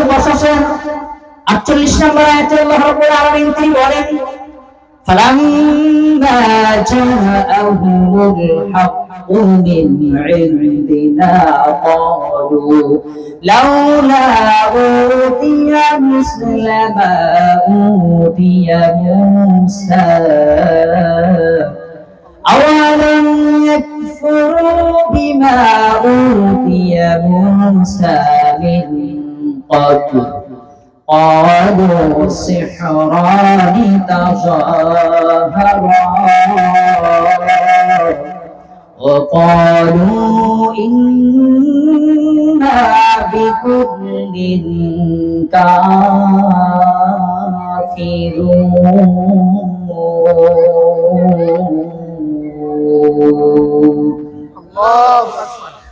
সূরাতুল কসসের 48 নম্বর আয়াতে আল্লাহ রাব্বুল আলামিন তিনি বলেন فلما جاءهم الحق من عندنا قالوا لولا أوتي مثل ما أوتي موسى أولم يكفروا بما أوتي موسى من قبل قالوا سحران تظاهرا وقالوا إنا بكل كافرون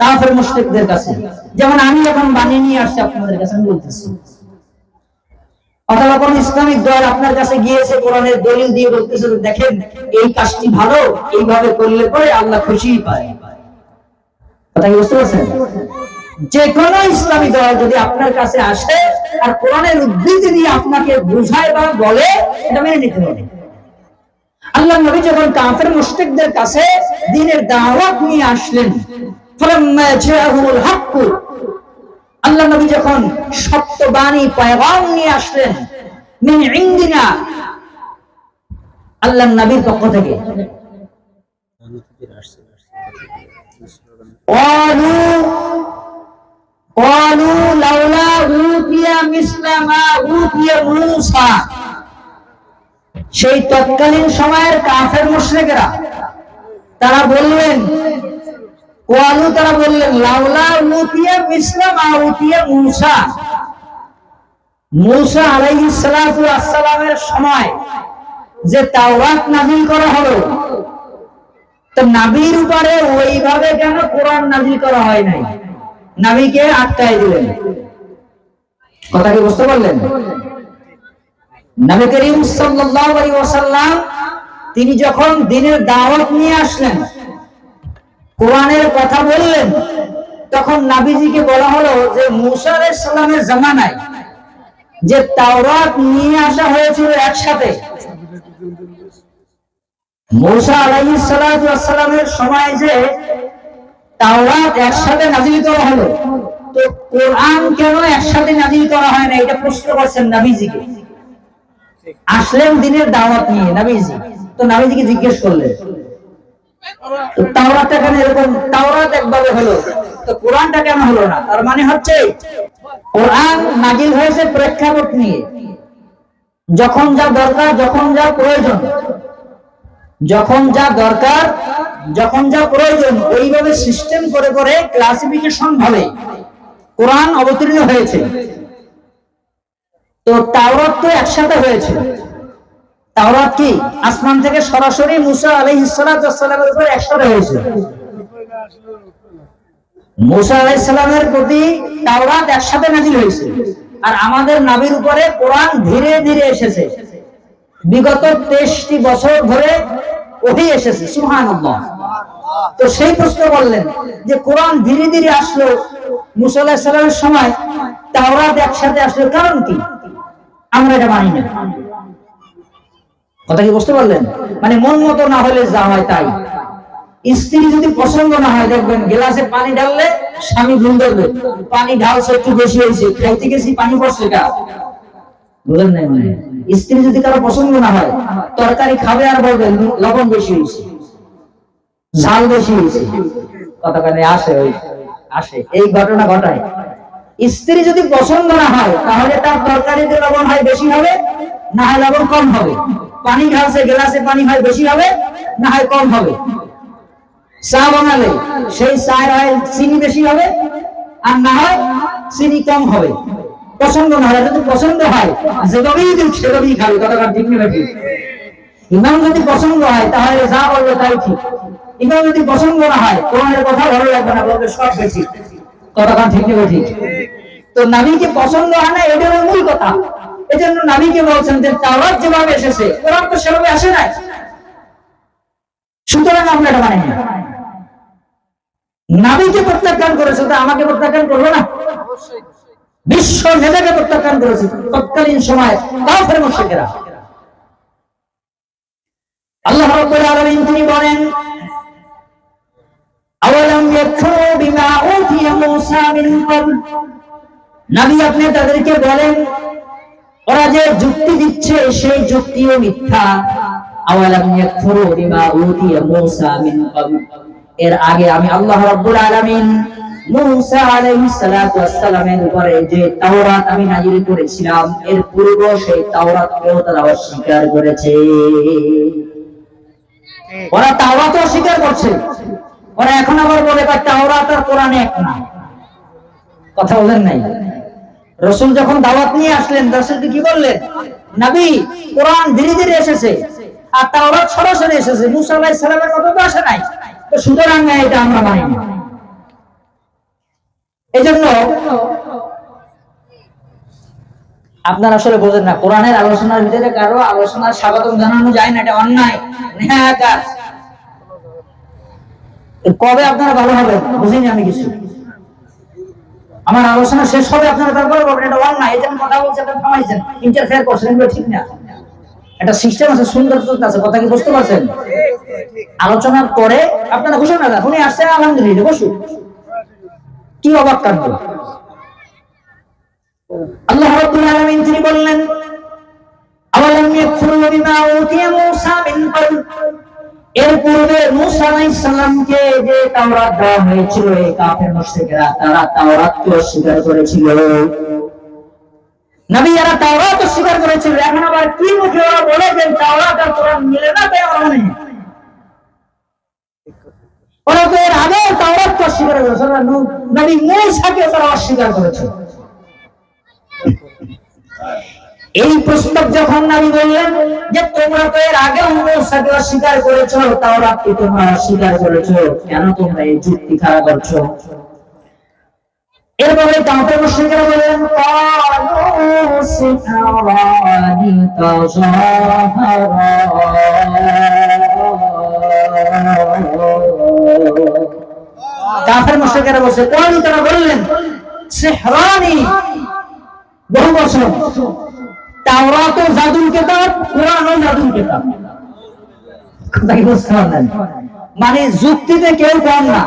কাফের মুশরিকদের কাছে। যেমন আমি এখন বানিয়ে নিয়ে আসছি আপনাদের কাছে, আমি বলতেছি। অথবা কোন ইসলামিক দল আপনার কাছে গিয়েছে, কোরআনের দলিল দিয়ে বলতেছে দেখেন, এই কাজটি ভালো, এইভাবে করলে পরে আল্লাহ খুশি পায়। কথা কি বুঝতে পারছেন? যে কোনো ইসলামী দল যদি আপনার কাছে আসে আর কোরআনের উদ্ধৃতি দিয়ে আপনাকে বুঝায় বা বলে, এটা মেনে নিতে হবে। আল্লাহ নবী যখন কাফের মুশরিকদের কাছে দ্বীনের দাওয়াত নিয়ে আসলেন আল্লাহ নবী যখন সত্য বাণী পয়গাম নিয়ে আসলেন আল্লাহ নবীর পক্ষ থেকে। সেই তৎকালীন সময়ের কাফের মুশ্রেকেরা, তারা বললেন তারা বললেন, লাউলা উতিয়া আসসালামের সময় যে তাওরাত নাযিল করা হলো, তো নবীর উপরে ওইভাবে কেন কোরআন নাযিল করা হয় নাই। নবীকে আটকায় দিলেন? কথা কি বুঝতে পারলেন? নবী করিম সাল্লাল্লাহু আলাইহি ওয়াসাল্লাম, তিনি যখন দিনের দাওয়াত নিয়ে আসলেন কোরআনের কথা বললেন, তখন নাবিজিকে বলা হলো যে মুসা আলাইহিস সালামের জামানায় যে তাওরাত নিয়ে আসা হয়েছিল একসাথে, মুসা ওয়াসসালামের সময় যে তাওরাত একসাথে নাযিল করা হলো, তো কোরআন কেন একসাথে নাযিল করা হয় না, এটা প্রশ্ন করছেন নাবিজিকে। আসলেন দিনের দাওয়াত নিয়ে নাবিজি, তো নাবিজিকে জিজ্ঞেস করলেন তাওরাতটা কেন এরকম তাওরাত একভাবে হলো। তো কোরআনটা কেন হলো না? তার মানে হচ্ছে, কোরআন নাজিল হয়েছে প্রেক্ষাপট নিয়ে। যখন যা দরকার, যখন যা প্রয়োজন। যখন যা দরকার, যখন যা প্রয়োজন, ওইভাবে সিস্টেম করে করে ক্লাসিফিকেশন ভাবে কোরআন অবতীর্ণ হয়েছে। তো তাওরাত তো একসাথে হয়েছে। তাওরাত কি? আসমান থেকে সরাসরি মুসা আলাইহিস সালামের উপর হয়েছে। মুসা আলাইহিস সালামের প্রতি তাওরাত একসাথে হয়েছে। আর আমাদের উপরে কোরআন ধীরে ধীরে এসেছে। বিগত তেইশটি বছর ধরে ওহি এসেছে, সুবহানাল্লাহ। তো সেই প্রশ্ন বললেন যে কোরআন ধীরে ধীরে আসলো মুসা আলাইহিস সালামের সময়, তাওরাত একসাথে আসলো কারণ কি? আমরা এটা মানি না। কথা কি বুঝতে পারলেন? মানে মন মতো না হলে যা হয় তাই। স্ত্রী যদি পছন্দ না হয়, দেখবেন গ্লাসে পানি ঢাললে স্বামী ভুল ধরবে। পানি ঢালছে, একটু বেশি হয়েছে, খাইতে গেছি, পানি পড়ছে এটা বুঝলেন নাই মানে? স্ত্রী যদি কারও পছন্দ না হয়, তরকারি খাবে আর বলবে লবণ বেশি হয়েছে। ঝাল বেশি হয়েছে। কথা কানে আসে ওই, আসে। এই ঘটনা ঘটায়। স্ত্রী যদি পছন্দ না হয়, তাহলে তার তরকারিতে লবণ হয় বেশি হবে, না হয় লবণ কম হবে। পানি ঢালছে গ্লাসে পানি হয় বেশি হবে, না হয় কম হবে? চা বানালে সেই চায় হয় চিনি বেশি হবে, আর না হয় চিনি কম হবে। পছন্দ না হয়, যদি পছন্দ হয় যেভাবেই দিক সেভাবেই খাবে কতক্ষণ ঠিক নেবে ইমাম যদি পছন্দ হয়, তাহলে যা বলবে তাই ঠিক। ইমাম যদি পছন্দ না হয়, কোরআনের কথা ভালো লাগবে না, বলবে সব বেশি কতক্ষণ ঠিক নেবে ঠিক তো নাবিকে পছন্দ হয় না এটা মূল কথা। এজন্য নাবিকে বলছেন যে তাওরাত যেভাবে এসেছে। কোরআন তো সেভাবে আসে নাই। সুতরাং আমরা এটা মানি না। নাবিকে প্রত্যাখ্যান করেছে তো আমাকে প্রত্যাখ্যান করব না? বিশ্ব নেতাকে প্রত্যাখ্যান করেছে তৎকালীন সময় কাফের মুশরিকেরা। আল্লাহ রাব্বুল আলামিন তিনি বলেন, আওয়ালাম ইয়াকফুরু বিমা উতিয়া মূসা মিন ক্বাবল? নবী আপনি তাদেরকে বলেন ওরা যে যুক্তি দিচ্ছে, সেই যুক্তিও মিথ্যা। এর আগে আমি আল্লাহ তাওরাত করেছিলাম, এর পূর্ব সেই তারা অস্বীকার করেছে। ওরা তাওরাত করছে। ওরা এখন আবার বলে, তাওরাত কথা বলেন নাই? রসুল যখন দাওয়াত নিয়ে আসলেন, রসুলকে কি বললেন? নবী, কোরআন ধীরে ধীরে এসেছে আর তাওরাত সরাসরি এসেছে। মুসা আলাইহিস সালামের মতো তো আসে নাই। তো সুতরাং এটা আমরা মানি না। এজন্য আপনারা আসলে বোঝেন না, কোরআনের আলোচনার ভিতরে কারও আলোচনার স্বাগতম জানানো যায় না, এটা অন্যায় কাজ কবে আপনারা ভালো হবেন? বুঝিনি আমি কিছু। আমার আলোচনা শেষ হবে, আপনারা তারপরে বলবেন, এটা অন্যায়, এই জন্য কথা বলছে এটা থামাইছেন ইন্টারফেয়ার করছেন, এগুলো ঠিক না। একটা সিস্টেম আছে, সুন্দর আছে, কথা কি বুঝতে পারছেন? আলোচনার পরে আপনারা বসুন না উনি আসছে, আলহামদুলিল্লাহ, বসুন। কি অবাক কাণ্ড। আল্লাহ রাব্বুল আলামিন তিনি বললেন, আওয়ালাম ইয়াকফুরু বিমা উতিয়া মূসা মিন এর পূর্বে মূসা আলাইহিস সালামকে যে তাওরাত দেওয়া হয়েছিল, এই কাফের মুশরিকরা তারা তাওরাতকে অস্বীকার করেছিল। নবী এরা তাওরাত অস্বীকার করেছিল। এখন আবার কি মুখে ওরা বলে যে তাওরাত আর কোরআন মিলে না তাই ওরা মানে? ওরা তো এর আগে তাওরাত অস্বীকার করেছে ওরা নবী মূসাকে তারা অস্বীকার করেছে এই প্রস্তাব যখন আমি বললেন যে তোমরা তো এর আগে মূসাকে অস্বীকার করেছ তাওরাতকে তোমরা অস্বীকার করেছ। কেন তোমরা এই যুক্তি খারাপ করছ? এরপরে কাফের মুশরিকরা বললেন, কাফের মুশরিকরা বলছে কোন তারা বললেন, সিহরানি বহু বছর মানে যুক্তিতে কেউ কম না।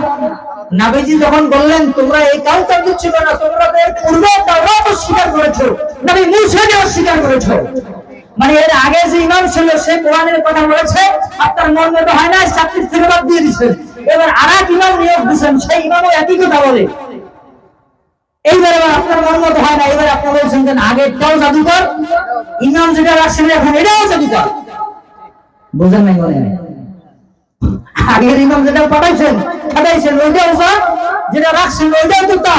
নাবিজি যখন বললেন, তোমরা এই কাউন্টার দিচ্ছিল না, তোমরা এর পূর্বে তাওরাত অস্বীকার করেছ। নবী মুসাকে অস্বীকার করেছ। মানে এর আগে যে ইমাম ছিল, সে কোরআনের কথা বলেছে আপনার মন মতো হয় না চাকরির থেকে দিয়ে দিচ্ছেন এবার আর এক ইমাম নিয়োগ দিচ্ছেন সেই ইমামও একই কথা বলে। এইবার আপনার হয় না আপনি বলছেন যে আগেরটাও জাদুকর যেটা রাখছেন এখন এটাও জাদুকর বুঝেন নাই আগের যেটা পাঠাইছেন পাঠাইছেন, ওইটাও যেটা রাখছেন, ওইটাও তো তা।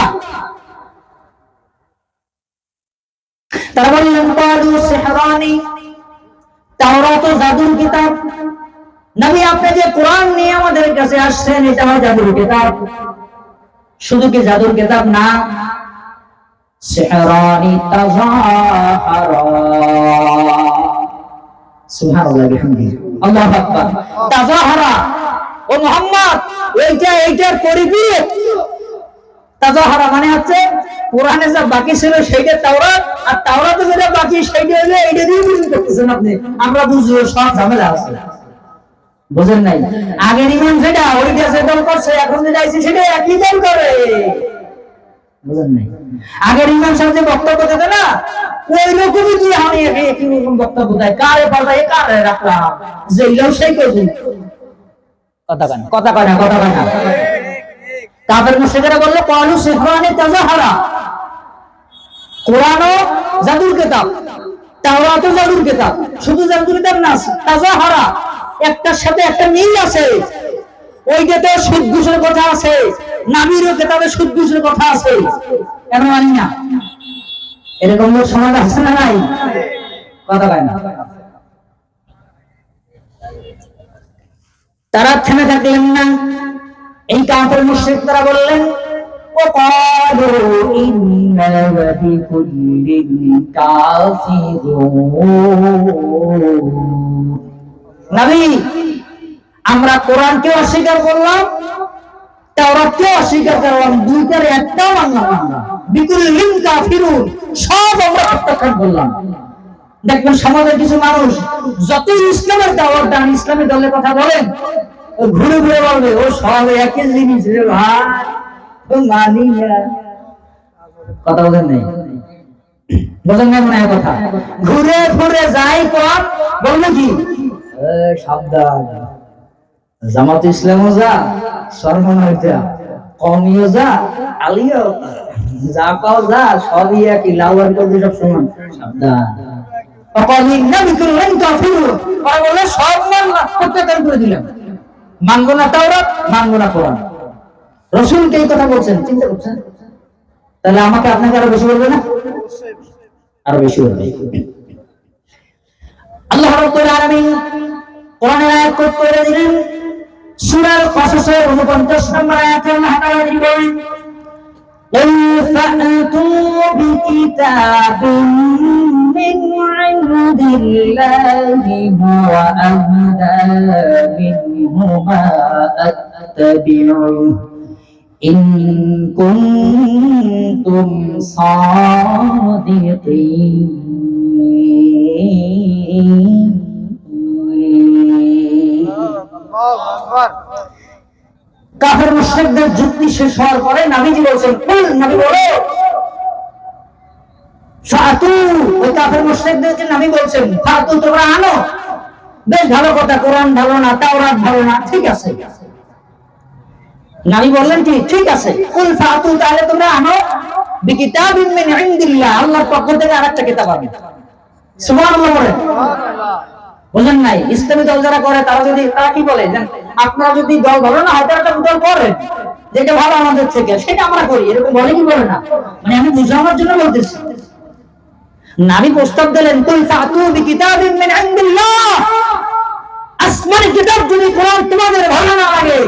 তারা বললেন সিহরানি, তাওরাত ও জাদুর কিতাব। নবী, আপনি যে কোরআন নিয়ে আমাদের কাছে আসছেন এটাও জাদুর কিতাব। শুধু কি জাদুর কিতাব না? তাযাহারা মানে হচ্ছে কোরআনে যা বাকি ছিল সেইটা তাওরাত, আর তাওরাতে যেটা বাকি সেইটা এইটা দিয়ে বুঝতে করতেছেন আপনি। আমরা বুঝব, সব ঝামেলা আছে। বুঝেন নাই? আগের ইমান যেটা ওইটা যেটা করছে এখন যেটা আইছে সেটা একই দল করে। বুঝেন নাই? আগের ইমাম সাহেব যে বক্তব্য দিতে না ওই রকমই তুই আমি একই রকম বক্তব্য দেয়। কারে পাল্টাই কারে রাখলাম? যেইলাম সেই করবি। কথা কয় না কথা কয় না কথা কয় না। কাফের মুশরিকরা বলল কালু সিহরানি তাজাহারা। কোরআন জাদুর কিতাব তাওরাত জাদুর কিতাব। শুধু জাদুর কিতাব না তাজাহারা। একটার সাথে একটা মিল আছে ওইটাতে সুদ ঘুষের কথা আছে নাবিরও কিতাবে সুদ ঘুষের কথা আছে কেন মানি না এরকম লোক সমাজ আছে না নাই কথা কয় না তারা থেমে থাকলেন না এই কাফের মুশরিক তারা বললেন وقالوا إنا بكل كافرون নবী আমরা কোরআনকে অস্বীকার করলাম তাওরাতকে অস্বীকার করলাম দুইটার একটাও মানলাম কাফিরুন, সব আমরা প্রত্যাখ্যান করলাম। দেখবেন সমাজের কিছু মানুষ ইসলামের ইসলামী দলের কথা বলেন ঘুরে ঘুরে বলবে, ও একই জিনিস রে ভাই মানি কথা বলেন নাই? বোঝেন না কথা? ঘুরে ঘুরে যাই কম বলবে কি? সাবধান। জামাত ইসলামও যা সর্বনয়তা কমিও যা আলিও যা কাও যা, সবই একই লাউয়ার করবে সব সমান। সাবধান। কথা বলছেন? তাহলে আমাকে আপনাকে আরও বেশি বলবে না? আরও বেশি বলবে। আল্লাহ রাব্বুল আলামিন কোরআনের আয়াত কোট করে দিলেন সূরার 549 নম্বর আয়াতে আল্লাহ তাআলা বলেন قل فأتوا بكتاب من عند الله هو أهدى منهما أتبعه إن كنتم صادقين কাফের যুক্তি শেষ হওয়ার পরে বলছেন কুল বলো। ওই কাফের বলছেন তোমরা আনো। বেশ, ভালো কথা, কোরআন ভালো না, তাওরাত ভালো না, ঠিক আছে। নবী বললেন কি, ঠিক আছে। কুল ফাতু, তাহলে তোমরা আনো। বিকিতাবিন মিন ইনদিল্লাহ, আল্লাহর পক্ষ থেকে আরেকটা কিতাব আনো। সুবহানাল্লাহ নাই? ইসলামী দল যারা করে, তারা যদি, তারা কি বলে? আপনারা যদি দল ধরো না হয়তো একটা দল করেন যেটা ভালো আমাদের থেকে, সেটা আমরা করি। এরকম বলে কি বলে না? মানে আমি বুঝানোর জন্য বলতেছি। নারী প্রস্তাব দিলেন তুই ফাতু বিকিতাবিন মিন ইনদিল্লাহ আসমানি কিতাব যদি কোরআন তোমাদের ভালো না লাগে,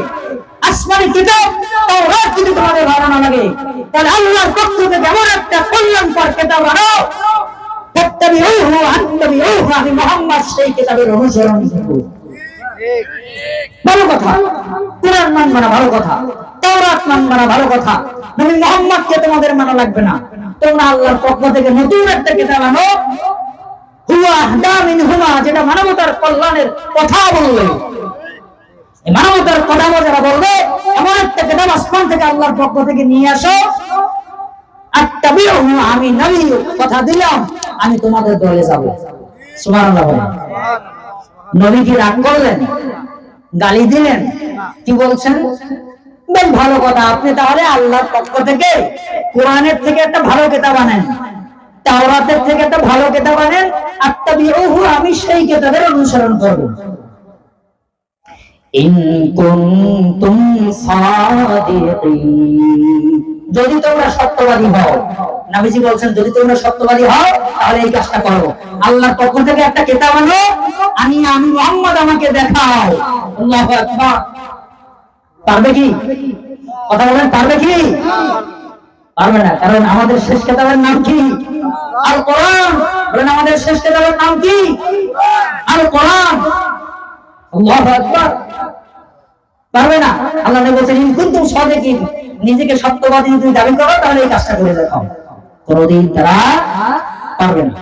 আসমানি কিতাব তাওরাত যদি তোমাদের ভালো না লাগে, তাহলে আল্লাহর পক্ষ থেকে এমন একটা কল্যাণকর কিতাব আনো। আমি তোমাদের মানা লাগবে না। তোমরা আল্লাহর পক্ষ থেকে নতুন একটা আনো। হুয়া যেটা মানবতার কল্যাণের কথা এই মানবতার কথা যারা বলবে, এমন একটা কিতাব আসমান থেকে আল্লাহর পক্ষ থেকে নিয়ে আসো। আমি নবী কথা দিলাম। আমি তোমাদের দলে যাব। নবী কি রাগ করলেন, গালি দিলেন, কি বলছেন? বেশ ভালো কথা, আপনি তাহলে আল্লাহর পক্ষ থেকে কোরআনের থেকে একটা ভালো কিতাব আনেন, তাওরাতের থেকে একটা ভালো কিতাব আনেন, আত্তাবিউহু, আমি সেই কিতাবের অনুসরণ করব। ইন কুনতুম সাদিকিন। যদি তোমরা সত্যবাদী হও, নবীজি বলছেন, যদি তোমরা সত্যবাদী হও, তাহলে এই কাজটা করো। আল্লাহর পক্ষ থেকে একটা কিতাব আনো আমি আমি মোহাম্মদ, আমাকে দেখাও। আল্লাহু পারবে কি? কথা বলেন, পারবে কি? পারবে না, কারণ আমাদের শেষ কিতাবের নাম কি? আর কোরআন। বলেন, আমাদের শেষ কিতাবের নাম কি? আল কোরআন। আল্লাহু পারবে না? আল্লাহ বলছেন, ইন কুনতুম সাদিকিন। নিজেকে সত্যবাদী যদি দাবি করো তাহলে এই কাজটা করে দেখাও কোনোদিন তারা পারবে না।